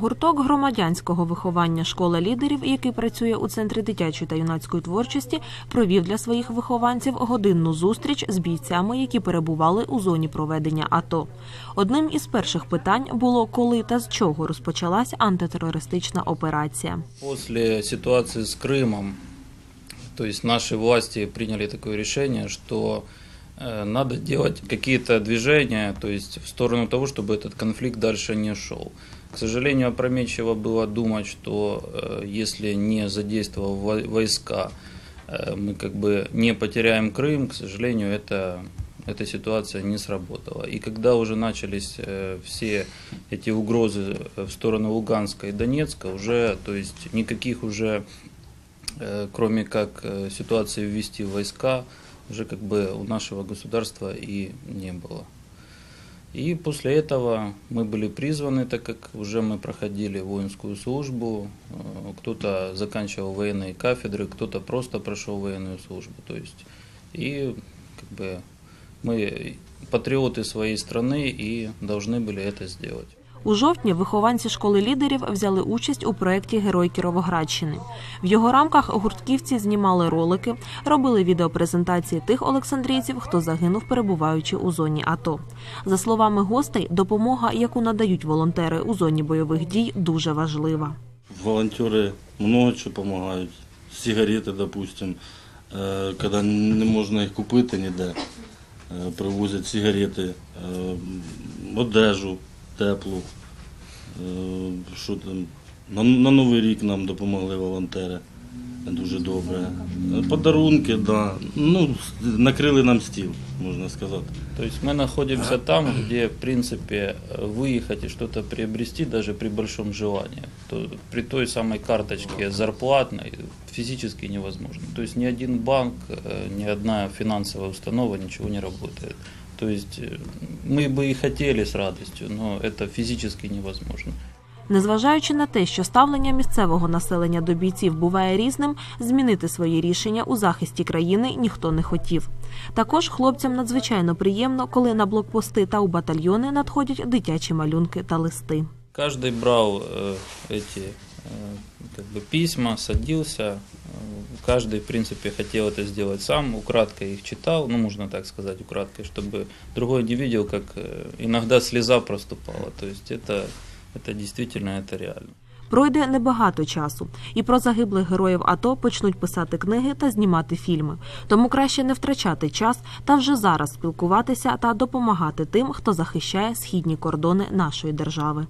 Гурток громадянського виховання школа лідерів, який працює у центрі дитячої та юнацької творчості, провів для своїх вихованців годинну зустріч з бійцями, які перебували у зоні проведення АТО. Одним із перших питань було, коли та з чого розпочалась антитерористична операція. После ситуации с Крымом, то есть наши власти приняли такое решение, что э, надо делать какие-то движения, то есть в сторону того, чтобы этот конфликт дальше не шел. К сожалению, опрометчиво было думать, что э, если не задействовал вой- войска, э, мы как бы не потеряем Крым, к сожалению, это, эта ситуация не сработала. И когда уже начались э, все эти угрозы э, в сторону Луганска и Донецка, уже, то есть никаких уже, э, кроме как э, ситуации ввести войска, уже как бы у нашего государства и не было. И после этого мы были призваны, так как уже мы проходили воинскую службу, э, кто-то заканчивал военные кафедры, кто-то просто прошел военную службу. То есть, и как бы мы патриоты своей страны и должны были это сделать. У жовтні вихованці школи лідерів взяли участь у проєкті Герой Кіровоградщини. В його рамках гуртківці знімали ролики, робили відеопрезентації тих олександрійців, хто загинув, перебуваючи у зоні АТО. За словами гостей, допомога, яку надають волонтери у зоні бойових дій, дуже важлива. Волонтеры много чего помогают. Сигареты, допустим, э, когда не можна їх купити ніде, э, привозять сигарети, э, одежу теплу. Е, Що там? На, на Новий рік нам допомогли волонтери. дуже добре. Подарунки, да. ну, накрили нам стіл, можна сказати. Тобто ми знаходимося там, де в принципі виїхати і щось приобрести, навіть при великому желании. То при той самій карточці зарплатної фізично невозможно. Тобто ні один банк, ні одна фінансова установа нічого не працює. То есть мы бы и хотели с радостью, но это физически невозможно. Незважаючи на те, що ставлення місцевого населення до бійців буває різним, змінити свої рішення у захисті країни ніхто не хотів. Також хлопцям надзвичайно приємно, коли на блокпости та у батальйони надходять дитячі малюнки та листи. Каждый брал э, эти э, как бы письма, садился. Э, Каждый, в принципе, хотел это сделать сам, украдкой их читал, ну, можно так сказать, украдкой, чтобы другой не видел, как э, иногда слеза проступала. То есть это, это дійсно це реально. Пройде небагато часу, і про загиблих героїв АТО почнуть писати книги та знімати фільми. Тому краще не втрачати час та вже зараз спілкуватися та допомагати тим, хто захищає східні кордони нашої держави.